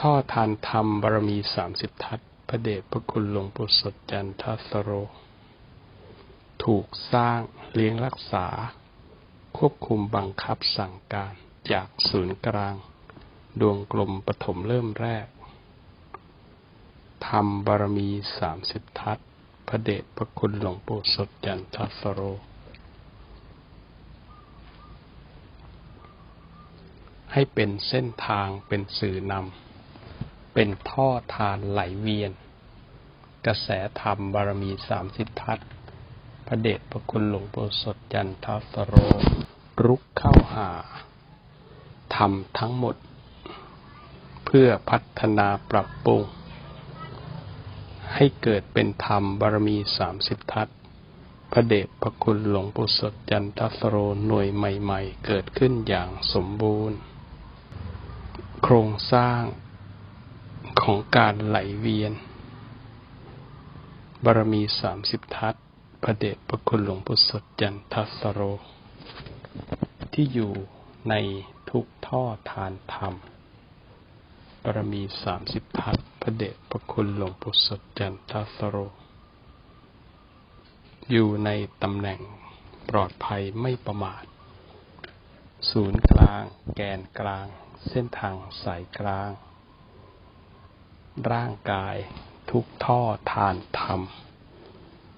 ท่อทานธรรมบารมีสามสิบทัศพระเดชพระคุณหลวงปู่สดจันทสโร ถูกสร้างเลี้ยงรักษา ควบคุมบังคับสั่งการจากศูนย์กลาง ดวงกลมปฐมเริ่มแรกธรรมบารมีสามสิบทัศพระเดชพระคุณหลวงปู่สดจันทสโร ให้เป็นเส้นทางเป็นสื่อนำ เป็นท่อทานไหลเวียน กระแสธรรมบารมีสามสิบทัศพระเดชพระคุณหลวงปู่สดจันทสโร รุกเข้าหาธรรมทั้งหมด เพื่อพัฒนาปรับปรุง ให้เกิดเป็นธรรมบารมีสามสิบทัศพระเดชพระคุณหลวงปู่สดจันทสโรหน่วยใหม่ ๆ เกิดขึ้นอย่างสมบูรณ์ โครงสร้าง ของการไหลเวียน บารมีสามสิบทัศพระเดชพระคุณหลวงปู่สดจันทสโร ที่อยู่ในทุกท่อทานธรรม บารมีสามสิบทัศพระเดชพระคุณหลวงปู่สดจันทสโร อยู่ในตำแหน่งปลอดภัยไม่ประมาท ศูนย์กลาง แกนกลาง เส้นทางสายกลาง ร่างกาย ทุกท่อทานธรรม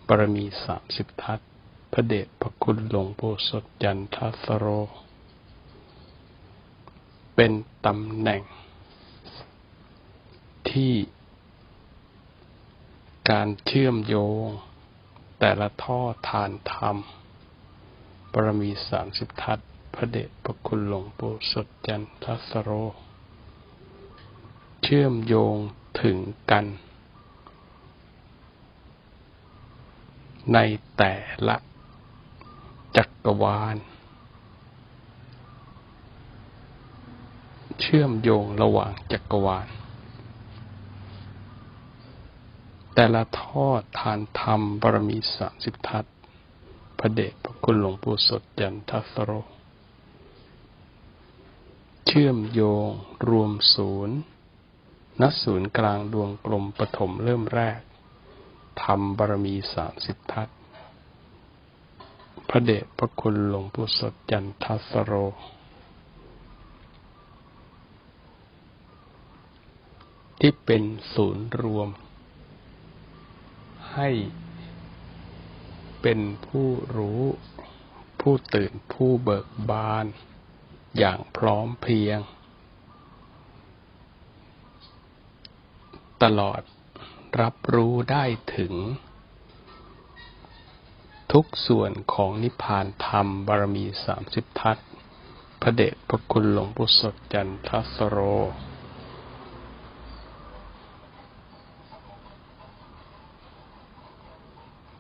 บารมีสามสิบทัศพระเดชพระคุณหลวงปู่สดจันทัสโร เป็นตำแหน่ง ที่ การเชื่อมโยง แต่ละท่อทานธรรมบารมีสามสิบทัศพระเดชพระคุณหลวงปู่สดจันทสโร เชื่อมโยง ถึงกัน ในแต่ละจักรวาล เชื่อมโยงระหว่างจักรวาล แต่ละทอดทานธรรมบารมีสามสิบทัศน์พระเดชพระคุณหลวงปู่สดจันทสโร เชื่อมโยงรวมศูนย์ ณศูนย์กลางดวงกลมปฐมเริ่มแรกธรรมบารมีสามสิบทัศพระเดชพระคุณหลวงปู่สดจันทสโร ที่เป็นศูนย์รวม ให้เป็นผู้รู้ผู้ตื่นผู้เบิกบาน อย่างพร้อมเพรียง ตลอดรับรู้ได้ถึง ทุกส่วนของนิพพานธรรมบารมีสามสิบทัศพระเดชพระคุณหลวงปู่สดจันทสโร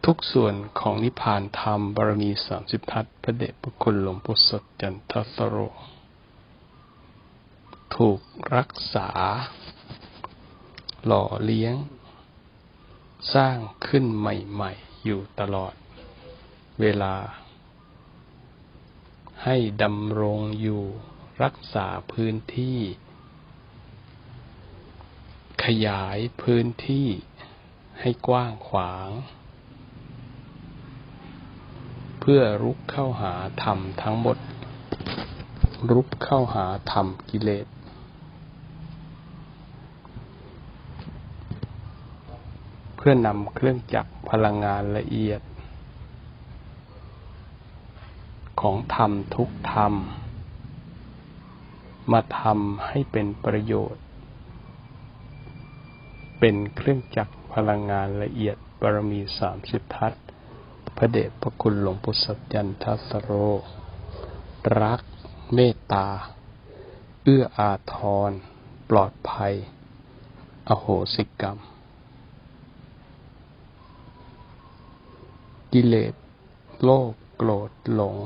ทุกส่วนของนิพพานธรรมบารมีสามสิบทัศพระเดชพระคุณหลวงปู่สดจันทสโร ถูกรักษา หล่อเลี้ยง สร้างขึ้นใหม่ ๆ อยู่ตลอด เวลา ให้ดำรงอยู่รักษาพื้นที่ ขยายพื้นที่ให้กว้างขวาง เพื่อรุกเข้าหาธรรมทั้งหมด รุกเข้าหาธรรมกิเลส เพื่อนำเครื่องจักรพลังงานละเอียด ของธรรมทุกธรรม มาทำให้เป็นประโยชน์ เป็นเครื่องจักรพลังงานละเอียดบารมีสามสิบทัศพระเดชพระคุณหลวงปู่สัจจันทสโร รัก เมตตา เอื้ออาทร ปลอดภัย อโหสิกรรม กิเลสโลภโกรธหลง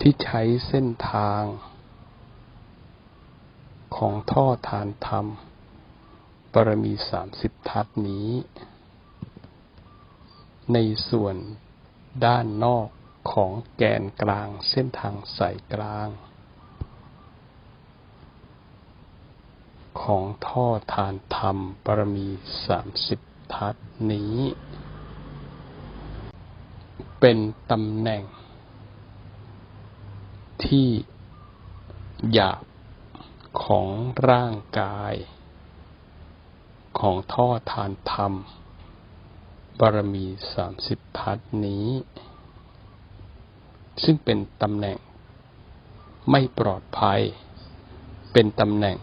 ที่ใช้เส้นทาง ของท่อทานธรรมบารมีสามสิบทัศนี้ ในส่วนด้านนอกของแกนกลางเส้นทางสายกลาง ของท่อทานธรรมบารมีสามสิบ ทัศนี้ เป็นตำแหน่ง ที่หยาบของร่างกาย ของท่อทานธรรม บารมีสามสิบทัศนี้ ซึ่งเป็นตำแหน่งไม่ปลอดภัย เป็นตำแหน่ง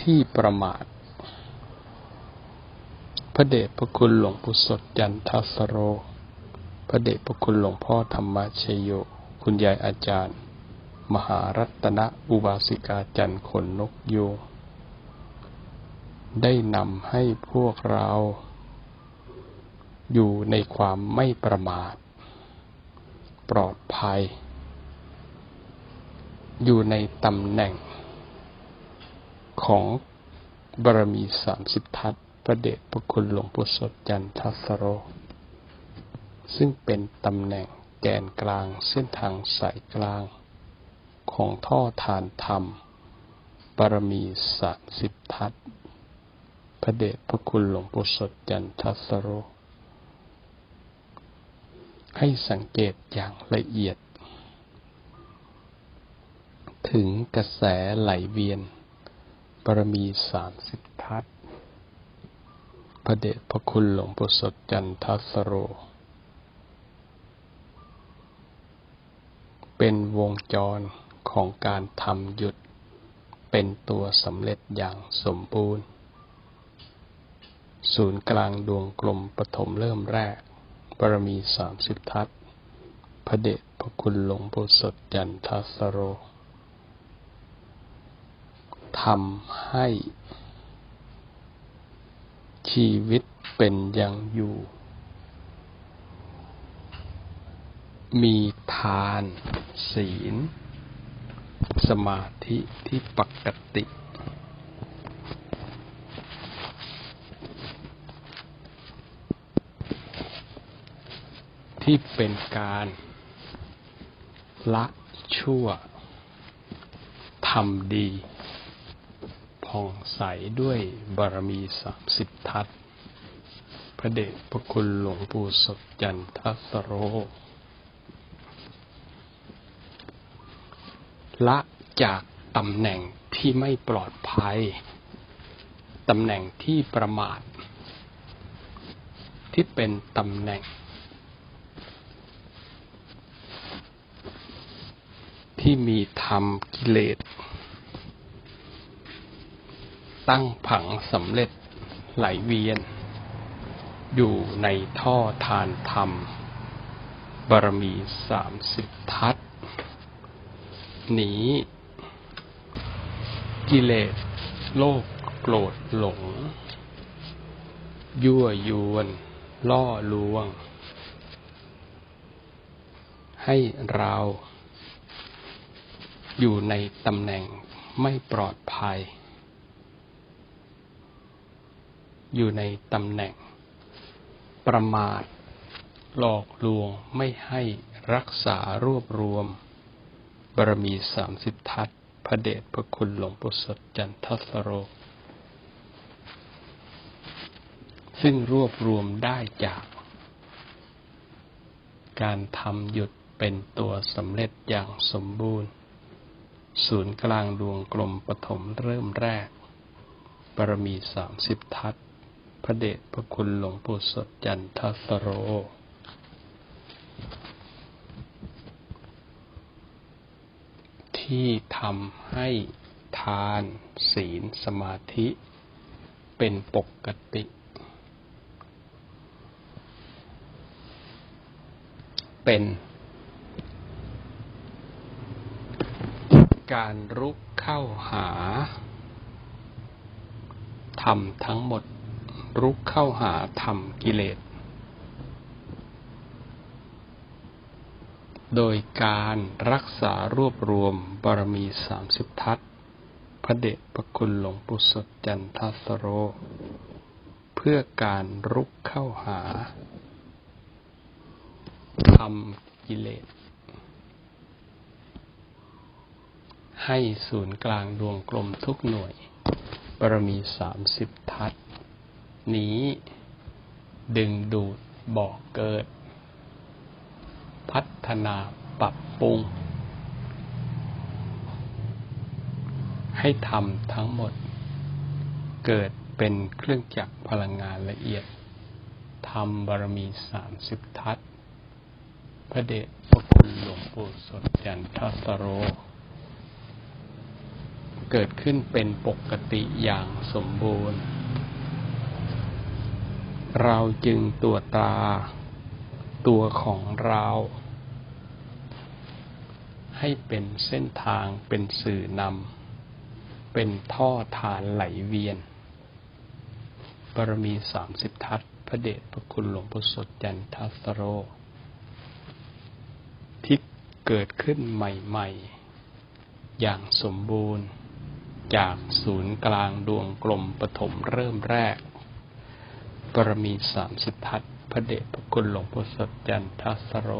ที่ประมาท พระเดชพระคุณหลวงปู่สดจันทัสโร พระเดชพระคุณหลวงพ่อธรรมชโย คุณยายอาจารย์ มหารัตนอุบาสิกาจันทร์ขนนกโยงได้นำให้พวกเรา อยู่ในความไม่ประมาท ปลอดภัย อยู่ในตำแหน่งของบารมีสามสิบทัศ พระเดชพระคุณหลวงปู่สดจันทสโร ซึ่งเป็นตำแหน่งแกนกลางเส้นทางสายกลาง ของท่อทานธรรมบารมีสามสิบทัศพระเดชพระคุณหลวงปู่สดจันทสโร ให้สังเกตอย่างละเอียด ถึงกระแสไหลเวียนบารมีสามสิบทัศ พระเดชพระคุณหลวงปู่สดจันทัสโร เป็นวงจรของการทำหยุด เป็นตัวสำเร็จอย่างสมบูรณ์ ศูนย์กลางดวงกลมปฐมเริ่มแรกบารมีสามสิบทัศพระเดชพระคุณหลวงปู่สดจันทัสโรทำให้ ชีวิตเป็นอย่างอยู่ มีทานศีล สมาธิที่ปกติ ที่เป็นการละชั่วทำดี ผ่องใสด้วยบารมีสามสิบทัศพระเดชพระคุณหลวงปู่สดจันทัสโร ละจากตำแหน่งที่ไม่ปลอดภัย ตำแหน่งที่ประมาท ที่เป็นตำแหน่ง ที่มีธรรมกิเลส ตั้งผังสำเร็จไหลเวียน อยู่ในท่อทานธรรม บารมีสามสิบทัศหนีกิเลสโลภโกรธหลง ยั่วยวน ล่อลวง ให้เราอยู่ในตำแหน่งไม่ปลอดภัย อยู่ในตำแหน่ง ประมาท หลอกลวงไม่ให้รักษารวบรวมบารมีสามสิบทัศพระเดชพระคุณหลวงปู่สดจันทสโร ซึ่งรวบรวมได้จาก การทำหยุดเป็นตัวสำเร็จอย่างสมบูรณ์ ศูนย์กลางดวงกลมปฐมเริ่มแรกบารมีสามสิบทัศ พระเดชพระคุณหลวงปู่สดจันทสโร ที่ทำให้ทานศีลสมาธิเป็นปกติ เป็นการรุกเข้าหาธรรมทั้งหมด รุกเข้าหาธรรมกิเลส โดยการรักษารวบรวมบารมีสามสิบทัศพระเดชพระคุณหลวงปู่สดจันทสโร เพื่อการรุกเข้าหาธรรมกิเลสใให้ศูนย์กลางดวงกลมทุกหน่วยบารมีสามสิบทัศ น์นี้ ดึงดูดบอกเกิด พัฒนาปรับปรุง ให้ทำทั้งหมด เกิดเป็นเครื่องจักรพลังงานละเอียดทำบารมีสามสิบทัศพระเดชพระคุณหลวงปู่สดจันทสโร เกิดขึ้นเป็นปกติอย่างสมบูรณ์ เราจึงตัวตา ตัวของเรา ให้เป็นเส้นทางเป็นสื่อนำเป็นท่อทานไหลเวียน บารมีสามสิบทัศน์พระเดชพระคุณหลวงปู่สดจันทัสโร ที่เกิดขึ้นใหม่ ๆ อย่างสมบูรณ์จากศูนย์กลางดวงกลมปฐมเริ่มแรก บารมีสามสิบทัศน์พระเดชพระคุณหลวงปู่สดจันทัสโร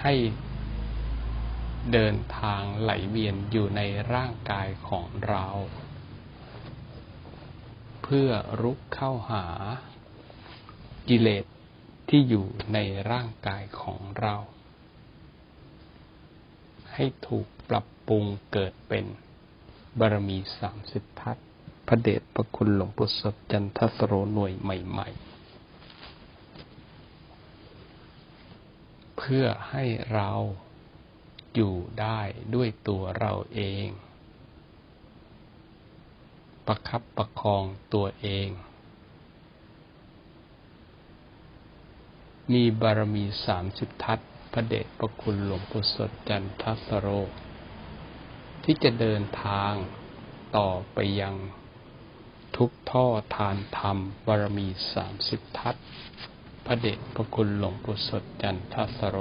ให้เดินทางไหลเวียนอยู่ในร่างกายของเรา เพื่อรุกเข้าหากิเลสที่อยู่ในร่างกายของเรา ให้ถูกปรับปรุงเกิดเป็นบารมีสามสิบทัศ พระเดชพระคุณหลวงปู่สดจันทสโรหน่วยใหม่ ๆ เพื่อให้เราอยู่ได้ด้วยตัวเราเอง ประคับประคองตัวเอง มีบารมีสามสิบทัศน์พระเดชพระคุณหลวงปู่สดจันทสโร ที่จะเดินทางต่อไปยัง ทุกท่อทานธรรมบารมีสามสิบทัศพระเดชพระคุณหลวงปู่สดจันทสโร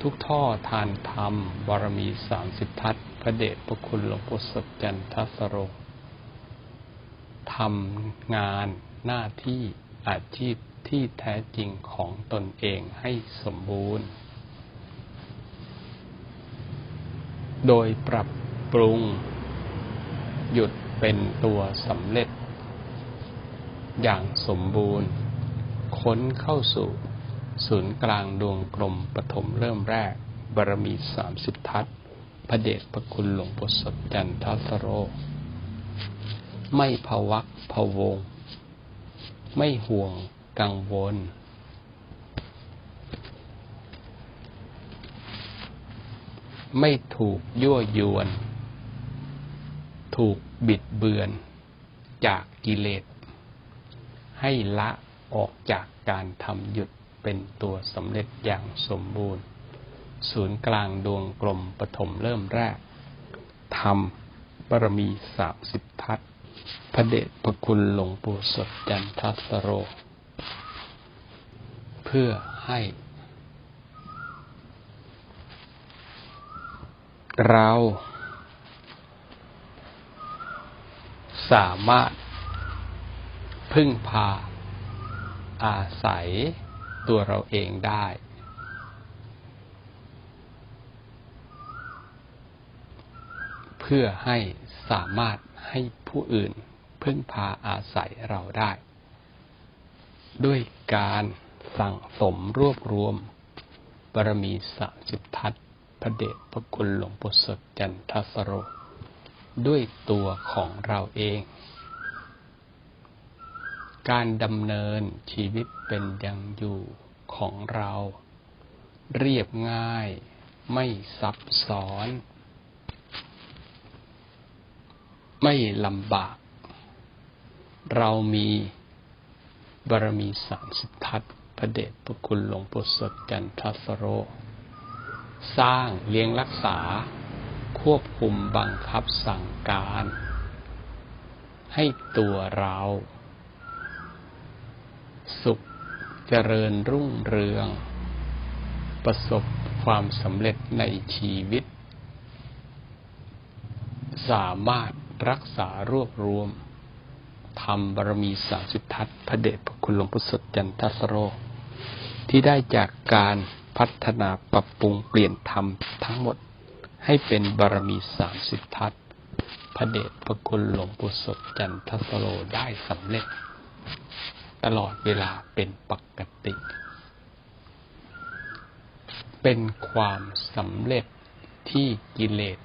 ทุกท่อทานธรรมบารมีสามสิบทัศพระเดชพระคุณหลวงปู่สดจันทสโรทำงานหน้าที่อาชีพที่แท้จริงของตนเองให้สมบูรณ์ โดยปรับปรุง หยุด เป็นตัวสำเร็จ อย่างสมบูรณ์ ค้นเข้าสู่ศูนย์กลางดวงกลมปฐมเริ่มแรก บารมีสามสิบทัศพระเดชพระคุณหลวงปู่สดจันทสโร ไม่ภวักพะวง ไม่ห่วงกังวล ไม่ถูกยั่วยวน ถูกบิดเบือนจากกิเลส ให้ละออกจากการทำหยุดเป็นตัวสำเร็จอย่างสมบูรณ์ ศูนย์กลางดวงกลมปฐมเริ่มแรกทำบารมีสามสิบทัศพระเดชพระคุณหลวงปู่สดจันทัสโร เพื่อให้เรา สามารถ พึ่งพา อาศัยตัวเราเองได้ เพื่อให้สามารถให้ผู้อื่น พึ่งพาอาศัยเราได้ ด้วยการสั่งสมรวบรวมบารมีสามสิบทัศพระเดชพระคุณหลวงปู่สดจันทสโร ด้วยตัวของเราเอง การดำเนินชีวิตเป็นยังอยู่ของเรา เรียบง่ายไม่ซับซ้อน ไม่ลำบาก เรามีบารมีสามสิบทัศพระเดชพระคุณหลวงปู่สดจันทสโร สร้างเลี้ยงรักษา ควบคุมบังคับสั่งการ ให้ตัวเรา สุขเจริญรุ่งเรือง ประสบความสำเร็จในชีวิต สามารถรักษารวบรวมทำบารมีสามสิบทัศน์พระเดชพระคุณหลวงปู่สดจันทสโร ที่ได้จากการพัฒนาปรับปรุงเปลี่ยนธรรมทั้งหมด ให้เป็นบารมีสามสิบทัศพระเดชพระคุณหลวงปู่สดจันทสโลได้สำเร็จ ตลอดเวลาเป็นปกติ เป็นความสำเร็จที่กิเลส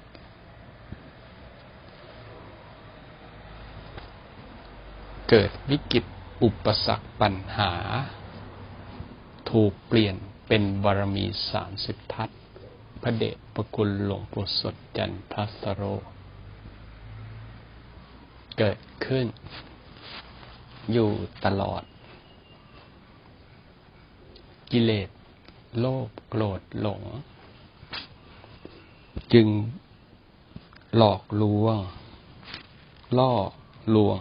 เกิดวิกฤตอุปสรรคปัญหา ถูกเปลี่ยนเป็นบารมีสามสิบทัศน์ พระเดชพระคุณหลวงปู่สดจันทสโร เกิดขึ้น อยู่ตลอด กิเลสโลภโกรธหลง จึงหลอกลวง ล่อลวง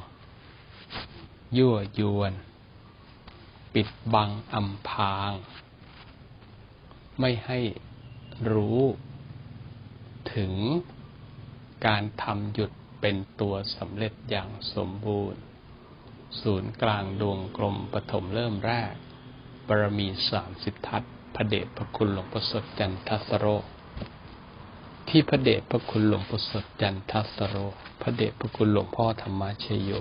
ยั่วยวน ปิดบังอำพราง ไม่ให้ รู้ถึงการทำหยุดเป็นตัวสำเร็จอย่างสมบูรณ์ ศูนย์กลางดวงกลมปฐมเริ่มแรก บารมีสามสิบทัศน์พระเดชพระคุณหลวงประสดจันทสโร ที่พระเดชพระคุณหลวงประสดจันทสโร พระเดชพระคุณหลวงพ่อธรรมชโย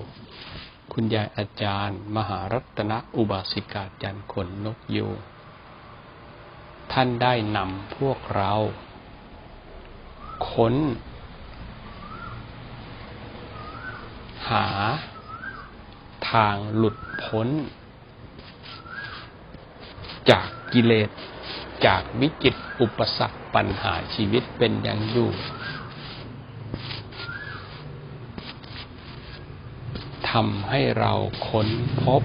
คุณยายอาจารย์ มหารัตนอุบาสิกาจันขนนกยูง ท่านได้นำพวกเรา ค้น หา ทางหลุดพ้น จากกิเลสจากวิจิตอุปสรรคปัญหาชีวิตเป็นอย่างอยู่ ทำให้เราค้นพบ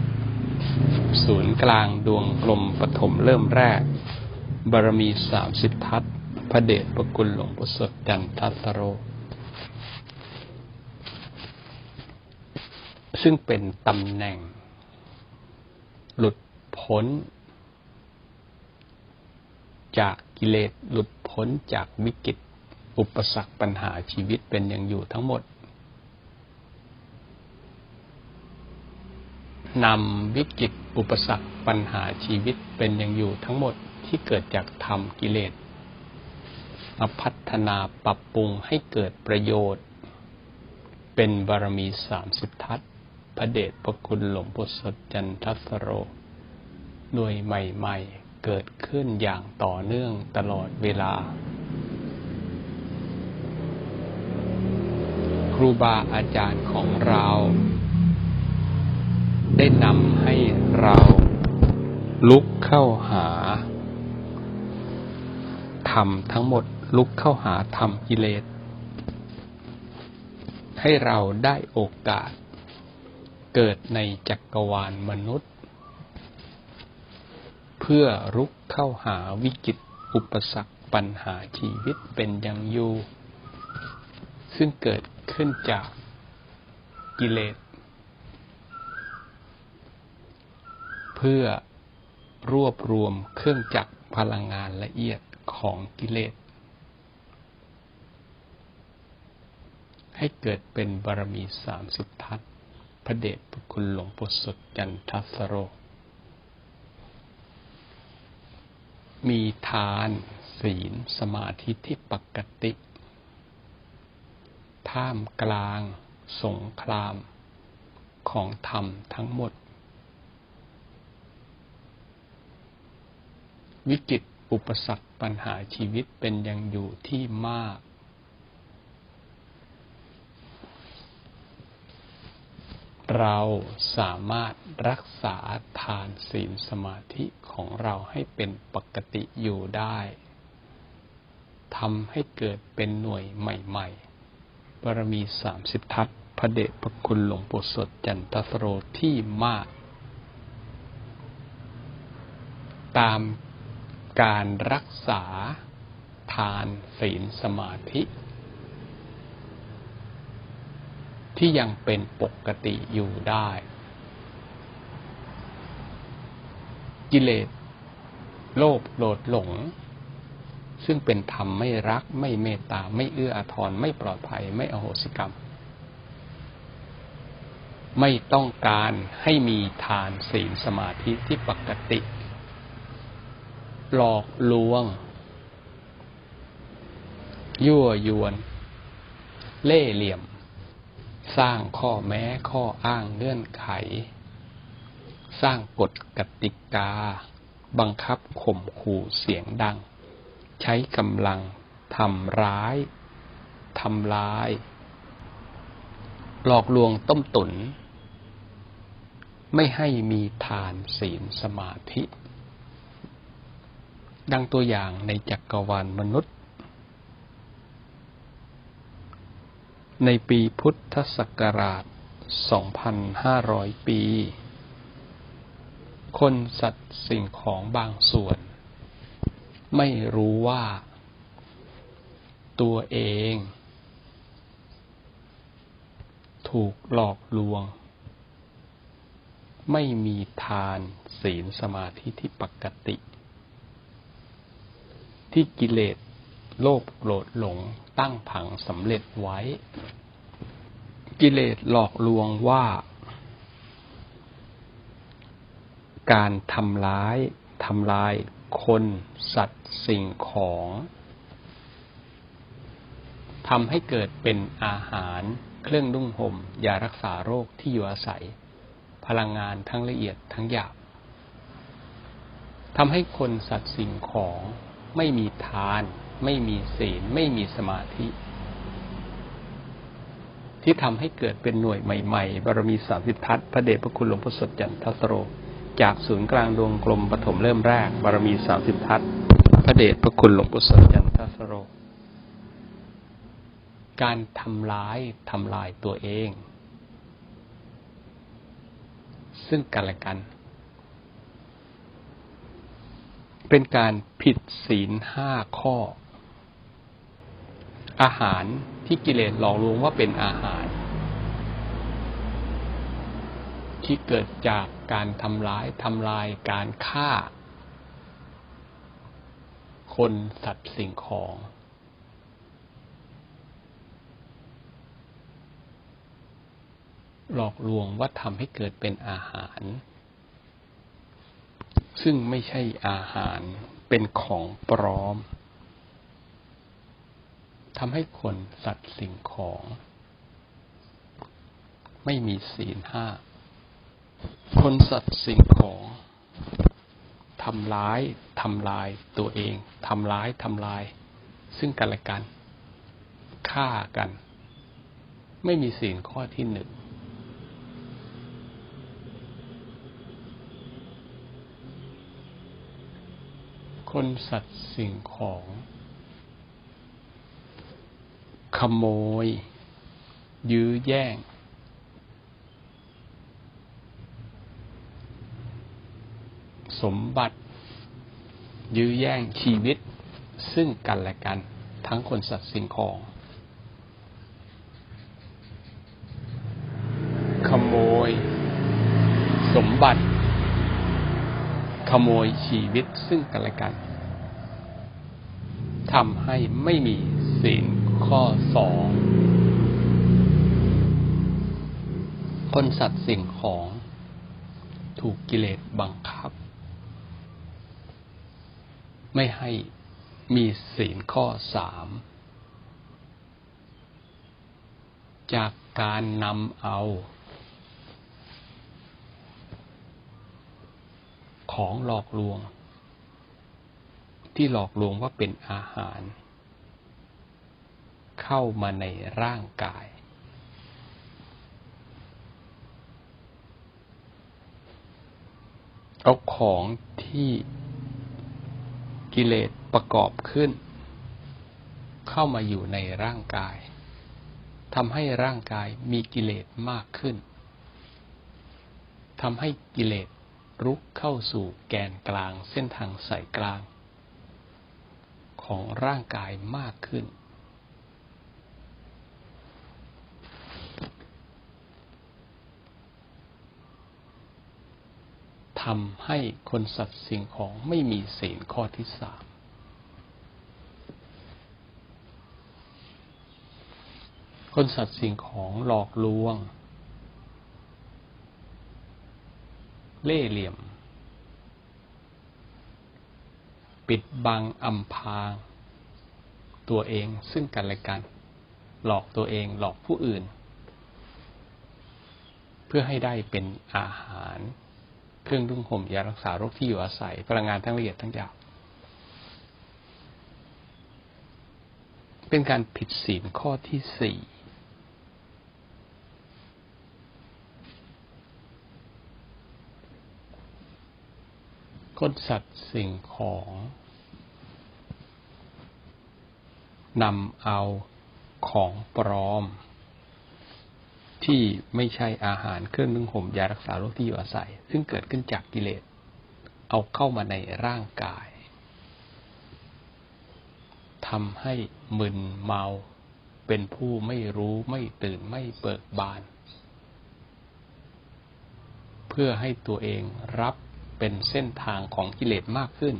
ศูนย์กลางดวงกลมปฐมเริ่มแรก บารมีสามสิบทัศพระเดชพระคุณหลวงปู่สดจันทัสโร ซึ่งเป็นตำแหน่ง หลุดพ้น จากกิเลสหลุดพ้นจากวิกฤตอุปสรรคปัญหาชีวิตเป็นอย่างอยู่ทั้งหมด นำวิกฤตอุปสรรคปัญหาชีวิตเป็นอย่างอยู่ทั้งหมดที่เกิดจากธรรมกิเลสมาพัฒนาปรับปรุงให้เกิดประโยชน์ เป็นบารมีสามสิบทัศพระเดชพระคุณหลวงปู่สดจันทสโรหน่วยใหม่ ๆ เกิดขึ้นอย่างต่อเนื่องตลอดเวลา ครูบาอาจารย์ของเรา ได้นำให้เราลุกเข้าหาธรรมทั้งหมดลุกเข้าหาธรรมกิเลส ให้เราได้โอกาสเกิดในจักรวาลมนุษย์ เพื่อรุกเข้าหาวิกฤตอุปสรรคปัญหาชีวิตเป็นอย่างอยู่ ซึ่งเกิดขึ้นจากกิเลส เพื่อรวบรวมเครื่องจักรพลังงานละเอียดของกิเลส ให้เกิดเป็นบารมีสามสิบทัศน์พระเดชพระคุณหลวงปู่สดจันทัสโร มีทานศีลสมาธิที่ปกติ ท่ามกลางสงครามของธรรมทั้งหมด วิกฤตอุปสรรคปัญหาชีวิตเป็นยังอยู่ที่มาก เราสามารถรักษาทานศีลสมาธิของเราให้เป็นปกติอยู่ได้ทำให้เกิดเป็นหน่วยใหม่ๆ บารมีสามสิบทัศน์พระเดชพระคุณหลวงปู่สดจันทสโรที่มาก ตาม การรักษาทานศีลสมาธิ ที่ยังเป็นปกติอยู่ได้ กิเลสโลภโลดหลง ซึ่งเป็นธรรมไม่รักไม่เมตตา ไม่เอื้ออาทรไม่ปลอดภัยไม่อโหสิกรรม ไม่ต้องการให้มีทานศีลสมาธิที่ปกติ หลอกลวง ยั่วยวน เล่เหลี่ยม สร้างข้อแม้ข้ออ้างเงื่อนไข สร้างกฎกติกา บังคับข่มขู่เสียงดัง ใช้กำลังทำร้ายทำลาย หลอกลวงต้มตุน ไม่ให้มีทานศีลสมาธิ ดังตัวอย่างในจักรวาลมนุษย์ ในปีพุทธศักราช 2,500 ปี คนสัตว์สิ่งของบางส่วน ไม่รู้ว่า ตัวเอง ถูกหลอกลวง ไม่มีทานศีลสมาธิที่ปกติ ที่กิเลสโลภโกรธหลงตั้งผังสำเร็จไว้ กิเลสหลอกลวงว่า การทำร้ายทำลายคนสัตว์สิ่งของทำให้เกิดเป็นอาหารเครื่องนุ่งห่มยารักษาโรคที่อยู่อาศัย พลังงานทั้งละเอียดทั้งหยาบทำให้คนสัตว์สิ่งของ ไม่มีทาน ไม่มีศีล ไม่มีสมาธิ ที่ทำให้เกิดเป็นหน่วยใหม่ ๆ บารมีสามสิบทัศพระเดชพระคุณหลวงพ่อสดจันทสโร จากศูนย์กลางดวงกลมปฐมเริ่มแรก บารมีสามสิบทัศพระเดชพระคุณหลวงพ่อสดจันทสโร การทำร้ายทำลายตัวเอง ซึ่งกันและกัน เป็นการผิดศีลห้าข้อ อาหารที่กิเลสหลอกลวงว่าเป็นอาหาร ที่เกิดจากการทำร้ายทำลายการฆ่า คนสัตว์สิ่งของ หลอกลวงว่าทำให้เกิดเป็นอาหาร ซึ่งไม่ใช่อาหารเป็นของปลอมทำให้คนสัตว์สิ่งของ ไม่มีศีลห้า คนสัตว์สิ่งของทำร้ายทำลายตัวเองทำร้ายทำลาย ซึ่งกันและกันฆ่ากัน ไม่มีศีลข้อที่หนึ่ง คนสัตว์สิ่งของ ขโมย ยื้อแย่ง สมบัติ ยื้อแย่งชีวิต ซึ่งกันและกัน ทั้งคนสัตว์สิ่งของ ขโมย สมบัติ ขโมยชีวิตซึ่งกันและกันทำให้ไม่มีศีลข้อสอง คนสัตว์สิ่งของถูกกิเลสบังคับ ไม่ให้มีศีลข้อสาม จากการนำเอา ของหลอกลวง ที่หลอกลวงว่าเป็นอาหาร เข้ามาในร่างกาย เอาของที่กิเลสประกอบขึ้น เข้ามาอยู่ในร่างกายทำให้ร่างกายมีกิเลสมากขึ้น ทำให้กิเลส รุกเข้าสู่แกนกลางเส้นทางสายกลาง ของร่างกายมากขึ้น ทำให้คนสัตว์สิ่งของไม่มีเศีลข้อที่สามคนสัตว์สิ่งของหลอกลวง เล่เหลี่ยม ปิดบังอำพรางตัวเองซึ่งกันและกัน หลอกตัวเองหลอกผู้อื่น เพื่อให้ได้เป็นอาหาร เครื่องนุ่งห่มยารักษาโรคที่อยู่อาศัย พลังงานทั้งละเอียดทั้งหยาบเป็นการผิดศีลข้อที่สี่ คนสัตว์สิ่งของนำเอาของปลอม ที่ไม่ใช่อาหารเครื่องนึ่งห่มยารักษาโรคที่อยู่อาศัย ซึ่งเกิดขึ้นจากกิเลส เอาเข้ามาในร่างกายทำให้มึนเมาเป็นผู้ไม่รู้ไม่ตื่นไม่เบิกบาน เพื่อให้ตัวเองรับ เป็นเส้นทางของกิเลสมากขึ้น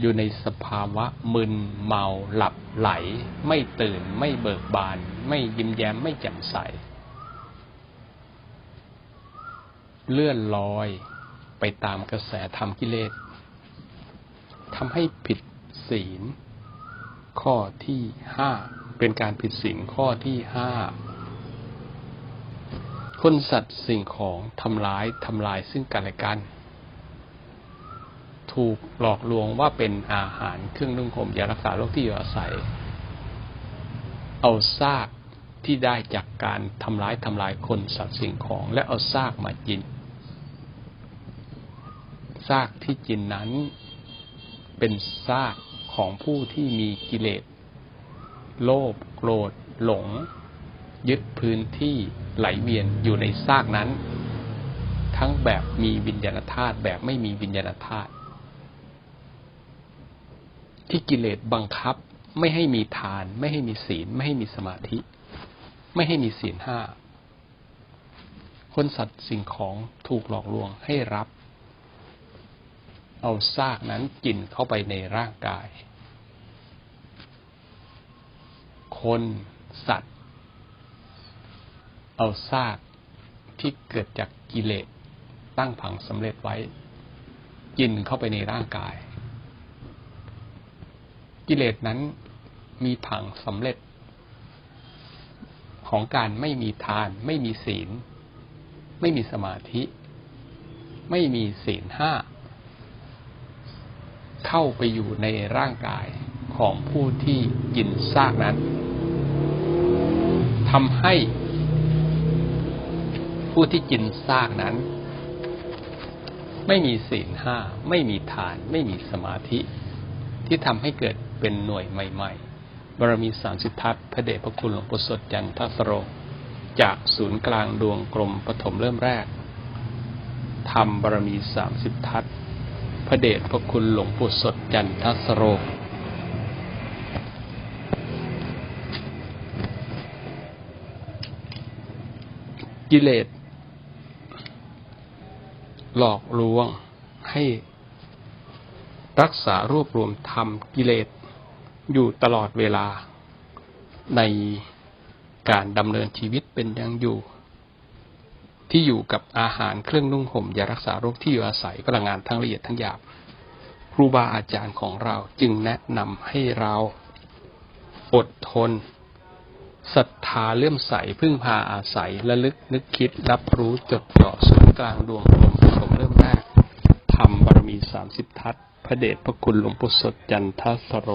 อยู่ในสภาวะมึนเมาหลับไหล ไม่ตื่น ไม่เบิกบาน ไม่ยิ้มแย้มไม่แจ่มใส เลื่อนลอยไปตามกระแสธรรมกิเลสทำให้ผิดศีล ข้อที่ห้าเป็นการผิดศีลข้อที่ห้า คนสัตว์สิ่งของทำร้ายทำลายซึ่งกันและกัน ถูกหลอกลวงว่าเป็นอาหารเครื่องนุ่งห่มยารักษาโรคที่อยู่อาศัย เอาซากที่ได้จากการทำร้ายทำลายคนสัตว์สิ่งของ และเอาซากมากินซากที่กินนั้น เป็นซากของผู้ที่มีกิเลส โลภโกรธ หลง ยึดพื้นที่ ไหลเวียนอยู่ในซากนั้น ทั้งแบบมีวิญญาณธาตุแบบไม่มีวิญญาณธาตุที่กิเลสบังคับไม่ให้มีทาน ไม่ให้มีศีล ไม่ให้มีสมาธิ ไม่ให้มีศีลห้าคนสัตว์สิ่งของถูกหลอกลวงให้รับ เอาซากนั้นกินเข้าไปในร่างกาย คนสัตว เอาซากที่เกิดจากกิเลสตั้งผังสำเร็จไว้ กินเข้าไปในร่างกาย กิเลสนั้นมีผังสำเร็จ ของการไม่มีทาน ไม่มีศีล ไม่มีสมาธิ ไม่มีศีลห้า เข้าไปอยู่ในร่างกายของผู้ที่กินซากนั้นทำให้ ผู้ที่กินซากนั้น ไม่มีศีลห้า ไม่มีฐาน ไม่มีสมาธิ ที่ทำให้เกิดเป็นหน่วยใหม่ ๆ บารมีสามสิทธัตพระเดชพระคุณหลวงปู่สดจันทัสโร จากศูนย์กลางดวงกลมปฐมเริ่มแรกทำบารมีสามสิบทัศพระเดชพระคุณหลวงปู่สดจันทสโรกิเลส หลอกลวงให้รักษารวบรวมธรรมกิเลสอยู่ตลอดเวลาในการดำเนินชีวิตเป็นยังอยู่ ที่อยู่กับอาหารเครื่องนุ่งห่มยารักษาโรคที่อยู่อาศัยพลังงานทั้งละเอียดทั้งหยาบครูบาอาจารย์ของเราจึงแนะนำให้เราอดทนศรัทธาเลื่อมใสพึ่งพาอาศัยระลึกนึกคิดรับรู้จดจ่อศูนย์กลางดวงลมผสมเริ่ม ธรกทำบารมีสามสิบทัศพระเดชพระคุณหลวงปู่สดจันทสโร